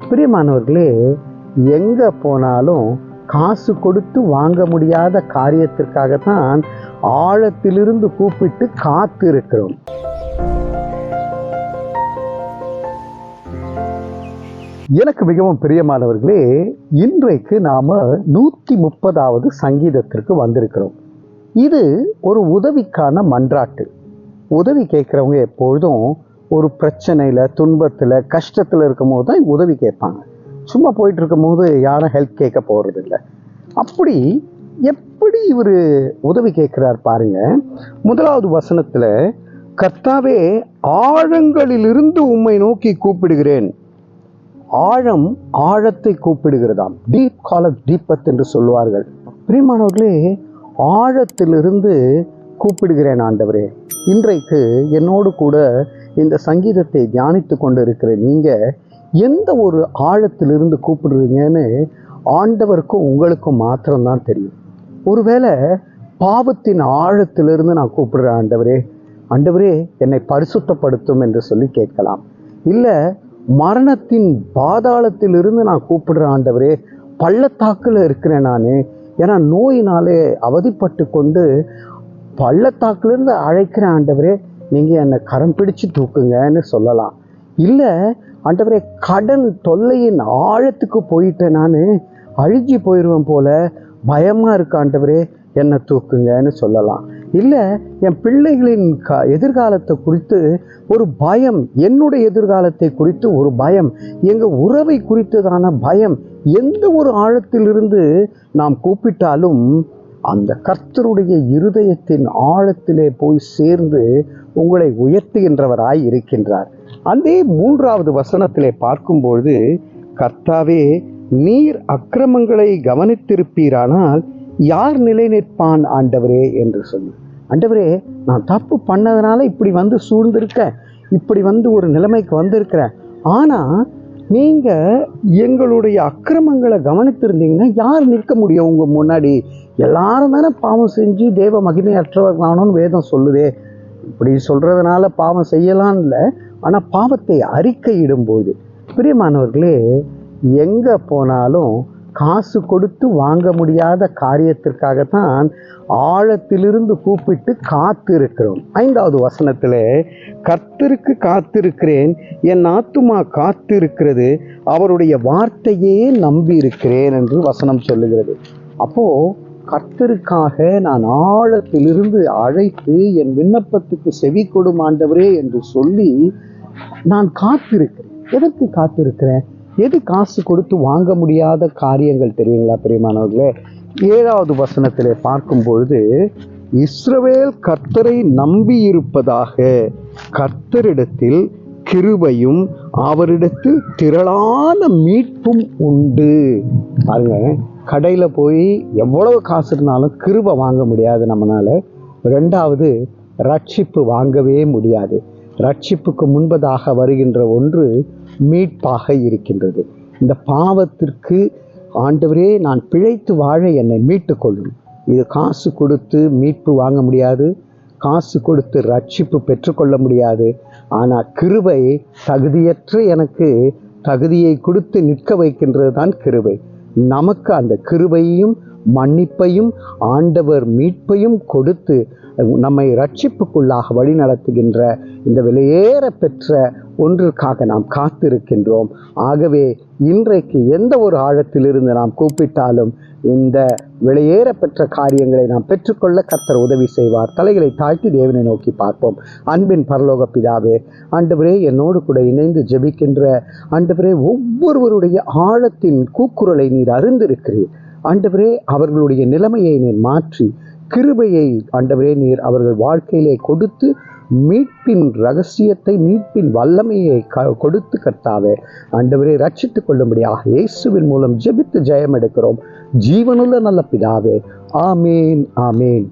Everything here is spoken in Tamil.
பிரியமானவர்களே எங்க போனாலும் காசு கொடுத்து வாங்க முடியாத காரியத்திற்காகத்தான் ஆழத்திலிருந்து கூப்பிட்டு காத்து இருக்கிறோம் எனக்கு மிகவும் பிரியமானவர்களே இன்றைக்கு நாம நூத்தி முப்பதாவது சங்கீதத்திற்கு வந்திருக்கிறோம். இது ஒரு உதவிக்கான மன்றாட்டு. உதவி கேட்குறவங்க எப்பொழுதும் ஒரு பிரச்சனையில் துன்பத்தில் கஷ்டத்தில் இருக்கும் போது தான் உதவி கேட்பாங்க. சும்மா போயிட்டு இருக்கும்போது யாரும் ஹெல்ப் கேட்க போகிறது இல்லை அப்படி எப்படி இவர் உதவி கேட்குறார் பாருங்க. முதலாவது வசனத்தில் கர்த்தாவே ஆழங்களிலிருந்து உம்மை நோக்கி கூப்பிடுகிறேன். ஆழம் ஆழத்தை கூப்பிடுகிறதாம். டீப் காலர் டீப்பத் என்று சொல்லுவார்கள். பிரிமானவர்களே ஆழத்திலிருந்து கூப்பிடுகிறேன் ஆண்டவரே. இன்றைக்கு என்னோடு கூட இந்த சங்கீதத்தை தியானித்து கொண்டு இருக்கிற நீங்கள் எந்த ஒரு ஆழத்திலிருந்து கூப்பிடுறீங்கன்னு ஆண்டவருக்கும் உங்களுக்கும் மாத்திரம்தான் தெரியும். ஒருவேளை பாவத்தின் ஆழத்திலிருந்து நான் கூப்பிடுறேன் ஆண்டவரே ஆண்டவரே என்னை பரிசுத்தப்படுத்தும் என்று சொல்லி கேட்கலாம். இல்லை மரணத்தின் பாதாளத்திலிருந்து நான் கூப்பிடுற ஆண்டவரே பள்ளத்தாக்கில் இருக்கிறேன் நான். ஏன்னா நோயினாலே அவதிப்பட்டு கொண்டு பள்ளத்தாக்கிலிருந்து அழைக்கிற ஆண்டவரே நீங்கள் என்னை கரம் பிடிச்சு தூக்குங்கன்னு சொல்லலாம். இல்லை ஆண்டவரே கடன் தொல்லையின் ஆழத்துக்கு போயிட்டேன் நான் அழுகி போயிடுவேன் போல பயமாக இருக்கு ஆண்டவரே என்னை தூக்குங்கன்னு சொல்லலாம். இல்லை என் பிள்ளைகளின் க எதிர்காலத்தை குறித்து ஒரு பயம் என்னுடைய எதிர்காலத்தை குறித்து ஒரு பயம் எங்கள் உறவை குறித்ததான பயம் எந்த ஒரு ஆழத்திலிருந்து நாம் கூப்பிட்டாலும் அந்த கர்த்தருடைய இருதயத்தின் ஆழத்திலே போய் சேர்ந்து உங்களை உயர்த்துகின்றவராய் இருக்கின்றார். அதே மூன்றாவது வசனத்திலே பார்க்கும்பொழுது கர்த்தாவே நீர் அக்கிரமங்களை கவனித்திருப்பீரானால் யார் நிலை நிற்பான் ஆண்டவரே? என்று சொல்லு ஆண்டவரே நான் தப்பு பண்ணதுனால இப்படி வந்து சூழ்ந்திருக்கேன். இப்படி வந்து ஒரு நிலைமைக்கு வந்திருக்கிறேன். ஆனால் நீங்கள் எங்களுடைய அக்கிரமங்களை கவனித்திருந்தீங்கன்னா யார் நிற்க முடியும் உங்கள் முன்னாடி? எல்லாரும் தானே பாவம் செஞ்சு தேவ மகிமையற்றவர்களானோன்னு வேதம் சொல்லுதே. இப்படி சொல்கிறதுனால பாவம் செய்யலாம் இல்லை. ஆனால் பாவத்தை அறிக்கையிடும்போது பிரியமானவர்களே எங்கே போனாலும் காசு கொடுத்து வாங்க முடியாத காரியத்திற்காகத்தான் ஆழத்திலிருந்து கூப்பிட்டு காத்திருக்கிறோம். ஐந்தாவது வசனத்தில் கர்த்தருக்கு காத்திருக்கிறேன் என் ஆத்துமா காத்திருக்கிறது அவருடைய வார்த்தையே நம்பி இருக்கிறேன் என்று வசனம் சொல்லுகிறது. அப்போது கர்த்தருக்காக நான் ஆழத்திலிருந்து அழைத்து என் விண்ணப்பத்துக்கு செவி கொடும் ஆண்டவரே என்று சொல்லி நான் காத்திருக்கிறேன். எதற்கு காத்திருக்கிறேன்? எது காசு கொடுத்து வாங்க முடியாத காரியங்கள் தெரியுங்களா பிரியமானவர்களே? ஏழாவது வசனத்திலே பார்க்கும் பொழுது இஸ்ரவேல் கர்த்தரை நம்பியிருப்பதாக கர்த்தரிடத்தில் கிருபையும் அவரிடத்தில் திரளான மீட்பும் உண்டு. பாருங்க கடையில் போய் எவ்வளவு காசு இருந்தாலும் கிருபை வாங்க முடியாது நம்மளால் ரெண்டாவது ரட்சிப்பு வாங்கவே முடியாது. ரட்சிப்புக்கு முன்பதாக வருகின்ற ஒன்று மீட்பாக இருக்கின்றது. இந்த பாவத்திற்கு ஆண்டவரே நான் பிழைத்து வாழ என்னை மீட்டு கொள்ளும் இது காசு கொடுத்து மீட்பு வாங்க முடியாது. காசு கொடுத்து ரட்சிப்பு பெற்றுக்கொள்ள முடியாது. ஆனால் கிருபை தகுதியற்ற எனக்கு தகுதியை கொடுத்து நிற்க வைக்கின்றது தான் கிருபை. நமக்கு அந்த கிருபையும் மன்னிப்பையும் ஆண்டவர் மீட்பையும் கொடுத்து நம்மை ரட்சிப்புக்குள்ளாக வழிநடத்துகின்ற இந்த வெளியேற பெற்ற ஒன்றிற்காக நாம் காத்திருக்கின்றோம். ஆகவே இன்றைக்கு எந்த ஒரு ஆழத்திலிருந்து நாம் கூப்பிட்டாலும் இந்த வெளியேற பெற்ற காரியங்களை நாம் பெற்றுக்கொள்ள கர்த்தர் உதவி செய்வார். தலைகளை தாழ்த்தி தேவனை நோக்கி பார்ப்போம். அன்பின் பரலோக பிதாவே ஆண்டவரே என்னோடு கூட இணைந்து ஜெபிக்கின்ற ஆண்டவரே ஒவ்வொருவருடைய ஆழத்தின் கூக்குரலை நீர் அறிந்திருக்கிறீர். ஆண்டவரே அவர்களுடைய நிலைமையை நீர் மாற்றி கிருபையை ஆண்டவரே நீர் அவர்கள் வாழ்க்கையிலே கொடுத்து மீட்பின் ரகசியத்தை மீட்பின் வல்லமையை க கொடுத்து கர்த்தாவே. ஆண்டவரே ரட்சித்துக் கொள்ளும்படியாக இயேசுவின் மூலம் ஜெபித்து ஜெயம் எடுக்கிறோம் ஜீவனுள்ள நல்ல பிதாவே. ஆமேன் ஆமேன்.